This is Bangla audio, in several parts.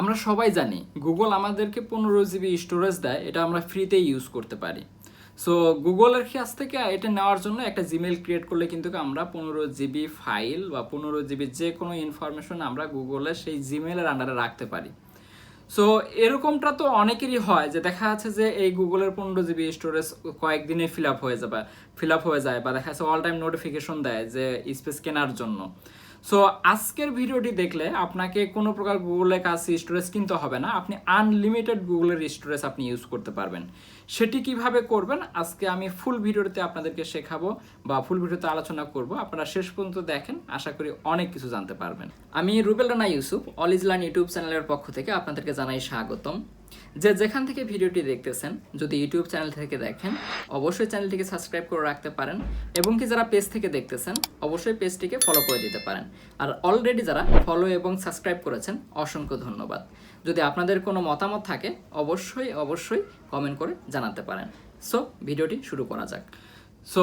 আমরা সবাই জানি গুগল আমাদেরকে পনেরো জিবি স্টোরেজ দেয়, এটা আমরা ফ্রিতেই ইউজ করতে পারি। সো গুগলের কাছ থেকে এটা নেওয়ার জন্য একটা জিমেল ক্রিয়েট করলে কিন্তু আমরা পনেরো জিবি ফাইল বা পনেরো জিবি যে কোনো ইনফরমেশন আমরা গুগলে সেই জিমেলের আন্ডারে রাখতে পারি। সো এরকমটা তো অনেকেরই হয় যে দেখা যাচ্ছে যে এই গুগলের পনেরো জিবি স্টোরেজ কয়েকদিনে ফিল আপ হয়ে যাবে ফিল আপ হয়ে যায় বা দেখা যাচ্ছে অল টাইম নোটিফিকেশন দেয় যে স্পেস কেনার জন্য। সো আজকের ভিডিওটি দেখলে আপনাকে কোনো প্রকার গুগলের কাছে স্টোরেজ কিনতে হবে না। আপনি আনলিমিটেড গুগলের স্টোরেজ আপনি ইউজ করতে পারবেন। সেটি কীভাবে করবেন? আজকে আমি ফুল ভিডিওতে আপনাদেরকে শেখাবো বা ফুল ভিডিওতে আলোচনা করব। আপনারা শেষ পর্যন্ত দেখেন, আশা করি অনেক কিছু জানতে পারবেন। আমি রুবেল রানা ইউসুফ অল ইজলান ইউটিউব চ্যানেলের পক্ষ থেকে আপনাদেরকে জানাই স্বাগতম। যে যেখান থেকে ভিডিওটি দেখতেছেন, যদি ইউটিউব চ্যানেল থেকে দেখেন, অবশ্যই চ্যানেলটিকে সাবস্ক্রাইব করে রাখতে পারেন এবং কি যারা পেজ থেকে দেখতেছেন, অবশ্যই পেজটিকে ফলো করে দিতে পারেন। আর অলরেডি যারা ফলো এবং সাবস্ক্রাইব করেছেন, অসংখ্য ধন্যবাদ। যদি আপনাদের কোনো মতামত থাকে, অবশ্যই অবশ্যই কমেন্ট করে জানাতে পারেন। সো ভিডিওটি শুরু করা যাক। সো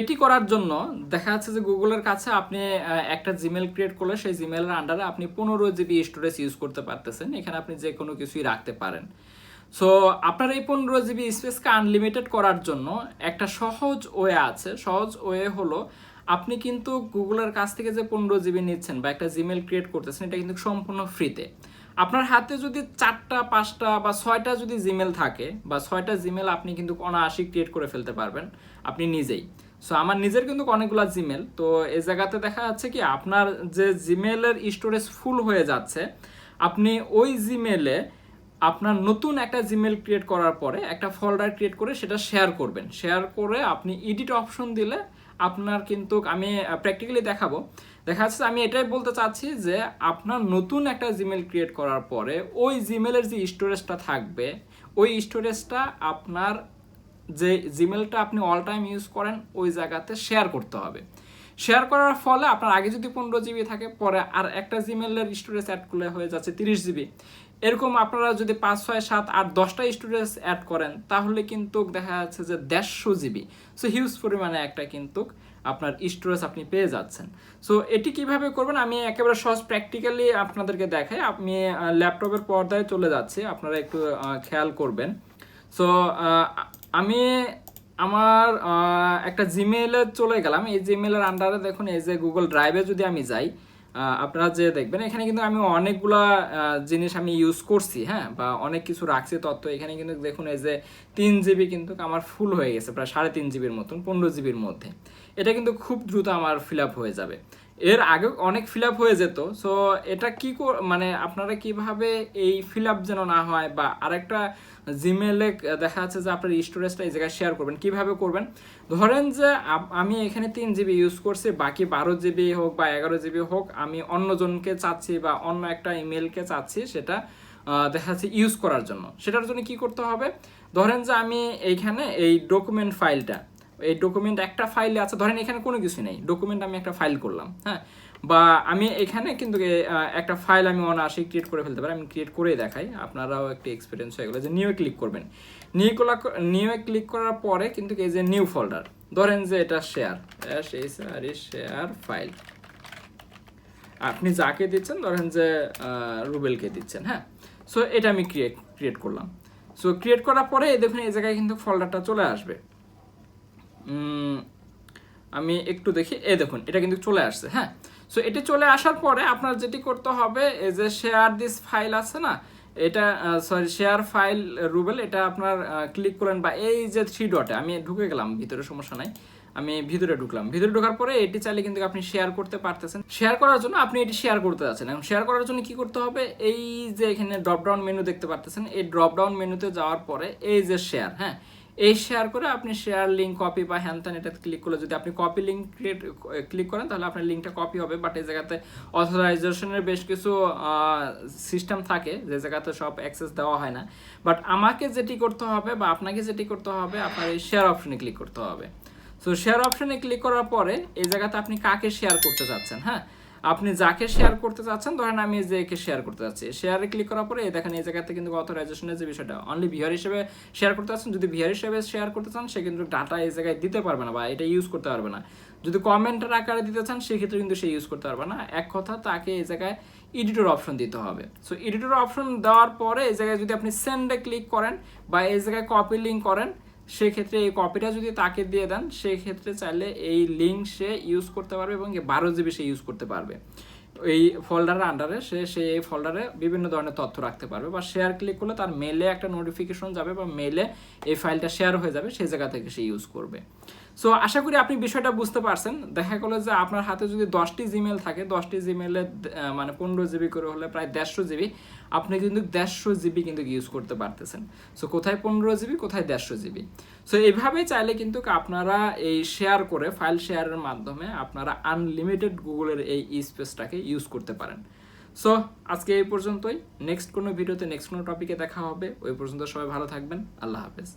এটি করার জন্য দেখা যাচ্ছে যে গুগলের কাছে আপনি একটা জিমেল ক্রিয়েট করলে সেই জিমেলের আন্ডারে আপনি পনেরো জিবি স্টোরেজ ইউজ করতে পারতেছেন। এখানে আপনি যে কোনো কিছুই রাখতে পারেন। সো আপনার এই পনেরো জিবি স্পেসকে আনলিমিটেড করার জন্য একটা সহজ ওয়ে আছে। সহজ ওয়ে হলো আপনি কিন্তু গুগলের কাছ থেকে যে পনেরো জিবি নিচ্ছেন বা একটা জিমেল ক্রিয়েট করতেছেন, এটা কিন্তু সম্পূর্ণ ফ্রিতে আপনার হাতে যদি চারটা, পাঁচটা বা ছয়টা যদি জিমেল থাকে বা ছয়টা জিমেল আপনি কিন্তু অনায়াসি ক্রিয়েট করে ফেলতে পারবেন আপনি নিজেই। সো আমার নিজের কিন্তু অনেকগুলো জিমেল তো এই জায়গাতে দেখা যাচ্ছে কি, আপনার যে জিমেলের স্টোরেজ ফুল হয়ে যাচ্ছে, আপনি ওই জিমেলে আপনার নতুন একটা জিমেল ক্রিয়েট করার পরে একটা ফোল্ডার ক্রিয়েট করে সেটা শেয়ার করবেন। শেয়ার করে আপনি এডিট অপশন দিলে আপনার কিন্তু আমি প্র্যাকটিক্যালি দেখাবো। দেখা যাচ্ছে আমি এটাই বলতে চাচ্ছি যে আপনার নতুন একটা জিমেল ক্রিয়েট করার পরে ওই জিমেলের যে স্টোরেজটা থাকবে, ওই স্টোরেজটা আপনার যে জিমেলটা আপনি অল টাইম ইউজ করেন, ওই জায়গাতে শেয়ার করতে হবে। শেয়ার করার ফলে আপনার আগে যদি পনেরো জিবি থাকে, পরে আর একটা জিমেলের স্টোরেজ অ্যাড করলে হয়ে যাচ্ছে তিরিশ জিবি এরকম আপনারা যদি পাঁচ, ছয়, সাত, আট, দশটা স্টোরেজ অ্যাড করেন, তাহলে কিন্তু দেখা যাচ্ছে যে দেড়শো জিবি সো হিউজ পরিমাণে একটা কিন্তু আপনার স্টোরেজ আপনি পেয়ে যাচ্ছেন। সো এটি কীভাবে করবেন? আমি একেবারে সহজ প্র্যাকটিক্যালি আপনাদেরকে দেখাই। আমি ল্যাপটপের পর্দায় চলে যাচ্ছি। আপনারা একটু খেয়াল করবেন। সো আমি আমার একটা জিমেলে চলে গেলাম। এই জিমেলের আন্ডারে দেখুন, এই যে গুগল ড্রাইভে যদি আমি যাই আপনারা যে দেখবেন, এখানে কিন্তু আমি অনেকগুলা জিনিস আমি ইউজ করছি হ্যাঁ? বা অনেক কিছু রাখছি, তত্ত্ব এখানে কিন্তু দেখুন, এই যে তিন জিবি কিন্তু আমার ফুল হয়ে গেছে, প্রায় সাড়ে তিন জিবির মতন, পনেরো জিবির মধ্যে। এটা কিন্তু খুব দ্রুত আমার ফিল আপ হয়ে যাবে। এর আগে অনেক ফিল আপ হয়ে যেত, সো এটা কি মানে আপনারা কীভাবে এই ফিল আপ যেন না হয় বা আরেকটা জিমেলে দেখা যাচ্ছে যে আপনার স্টোরেজটা এই জায়গায় শেয়ার করবেন, কীভাবে করবেন? ধরেন যে আমি এখানে তিন জিবি ইউজ করছি, বাকি বারো জিবি হোক বা এগারো জিবি হোক, আমি অন্যজনকে চাচ্ছি বা অন্য একটা ইমেলকে চাচ্ছি সেটা দেখা যাচ্ছে ইউজ করার জন্য। সেটার জন্য কি করতে হবে? ধরেন যে আমি এইখানে এই ডকুমেন্ট ফাইলটা এই ডকুমেন্ট একটা ফাইলে আছে, ধরেন এখানে কোনো কিছু নেই ডকুমেন্ট আমি একটা ফাইল করলাম হ্যাঁ? বা আমি এখানে কিন্তু একটা ফাইল আমি অনায়াসে ক্রিয়েট করে ফেলতে পারি, আমি ক্রিয়েট করেই দেখাই, আপনারাও একটি এক্সপিরিয়েন্স হয়ে গেলো যে নিউ ক্লিক করবেন। নিউ নিউ ক্লিক করার পরে কিন্তু এই যে নিউ ফোল্ডার ধরেন যে এটা শেয়ার শেয়ার ফাইল আপনি যাকে দিচ্ছেন, ধরেন যে রুবেলকে দিচ্ছেন হ্যাঁ? সো এটা আমি ক্রিয়েট ক্রিয়েট করলাম। সো ক্রিয়েট করার পরে দেখুন, এই জায়গায় কিন্তু ফোল্ডারটা চলে আসবে। আমি একটু দেখি। এই দেখুন, এটা কিন্তু চলে আসছে হ্যাঁ? সো এটা চলে আসার পরে আপনার যেটি করতে হবে, এই যে শেয়ার দিস ফাইল আছে না, এটা সরি শেয়ার ফাইল রুবেল এটা আপনার ক্লিক করেন বা এই যে থ্রি ডটে আমি ঢুকে গেলাম, ভিতরে সমস্যা নাই, আমি ভিতরে ঢুকলাম। ভিতরে ঢোকার পরে এটি চাইলে কিন্তু আপনি শেয়ার করতে পারতেছেন। শেয়ার করার জন্য আপনি এটি শেয়ার করতে যাচ্ছেন। এখন শেয়ার করার জন্য কি করতে হবে? এই যে এখানে ড্রপ ডাউন মেনু দেখতে পারতেছেন, এই ড্রপ ডাউন মেনুতে যাওয়ার পরে এই যে শেয়ার হ্যাঁ? এই শেয়ার করে আপনি শেয়ার লিঙ্ক কপি বা হ্যান ত্যান এটা ক্লিক করলে যদি আপনি কপি লিঙ্ক ক্রিয়েট ক্লিক করেন, তাহলে আপনার লিঙ্কটা কপি হবে। বাট এই জায়গাতে অথরাইজেশনের বেশ কিছু সিস্টেম থাকে, যে জায়গাতে সব অ্যাক্সেস দেওয়া হয় না। বাট আমাকে যেটি করতে হবে বা আপনাকে যেটি করতে হবে, আপনার এই শেয়ার অপশনে ক্লিক করতে হবে। সো শেয়ার অপশনে ক্লিক করার পরে এই জায়গাতে আপনি কাকে শেয়ার করতে চাচ্ছেন হ্যাঁ? আপনি যাকে শেয়ার করতে চাচ্ছেন, ধরেন আমি যে একে শেয়ার করতে চাচ্ছি শেয়ারে ক্লিক করার পরে দেখেন এই জায়গাতে কিন্তু অথরাইজেশনের যে বিষয়টা অনলি ভিআর হিসেবে শেয়ার করতে চাচ্ছেন, যদি ভিআর হিসেবে শেয়ার করতে চান, সে কিন্তু ডাটা এই জায়গায় দিতে পারবে না বা এটা ইউজ করতে পারবে না। যদি কমেন্টের আকারে দিতে চান সেক্ষেত্রে কিন্তু সে ইউজ করতে পারবে না। এক কথা, তাকে এই জায়গায় এডিটর অপশন দিতে হবে। সো এডিটর অপশন দেওয়ার পরে, এই জায়গায় যদি আপনি সেন্ডে ক্লিক করেন বা এই জায়গায় কপি লিঙ্ক করেন সেক্ষেত্রে এই কপিটা যদি তাকে দিয়ে দেন, সেক্ষেত্রে চাইলে এই লিঙ্ক সে ইউজ করতে পারবে এবং বারো জিবি সে ইউজ করতে পারবে। এই ফোল্ডারের আন্ডারে সে সে এই ফোল্ডারে বিভিন্ন ধরনের তথ্য রাখতে পারবে বা শেয়ার ক্লিক করলে তার মেলে একটা নোটিফিকেশন যাবে বা মেলে এই ফাইলটা শেয়ার হয়ে যাবে সেই জায়গা থেকে সে ইউজ করবে। সো আশা করি আপনি বিষয়টা বুঝতে পারছেন। দেখা গেলো যে আপনার হাতে যদি দশটি জিমেল থাকে, দশটি জিমেলে মানে পনেরো জিবি করে হলে প্রায় দেড়শো জিবি আপনি কিন্তু দেড়শো জিবি কিন্তু ইউজ করতে পারতেছেন। সো কোথায় পনেরো জিবি কোথায় দেড়শো জিবি সো এইভাবেই চাইলে কিন্তু আপনারা এই শেয়ার করে ফাইল শেয়ারের মাধ্যমে আপনারা আনলিমিটেড গুগলের এই স্পেসটাকে ইউজ করতে পারেন। সো আজকে এই পর্যন্তই। নেক্সট কোনো ভিডিওতে নেক্সট কোনো টপিকে দেখা হবে। ওই পর্যন্ত সবাই ভালো থাকবেন। আল্লাহ হাফেজ।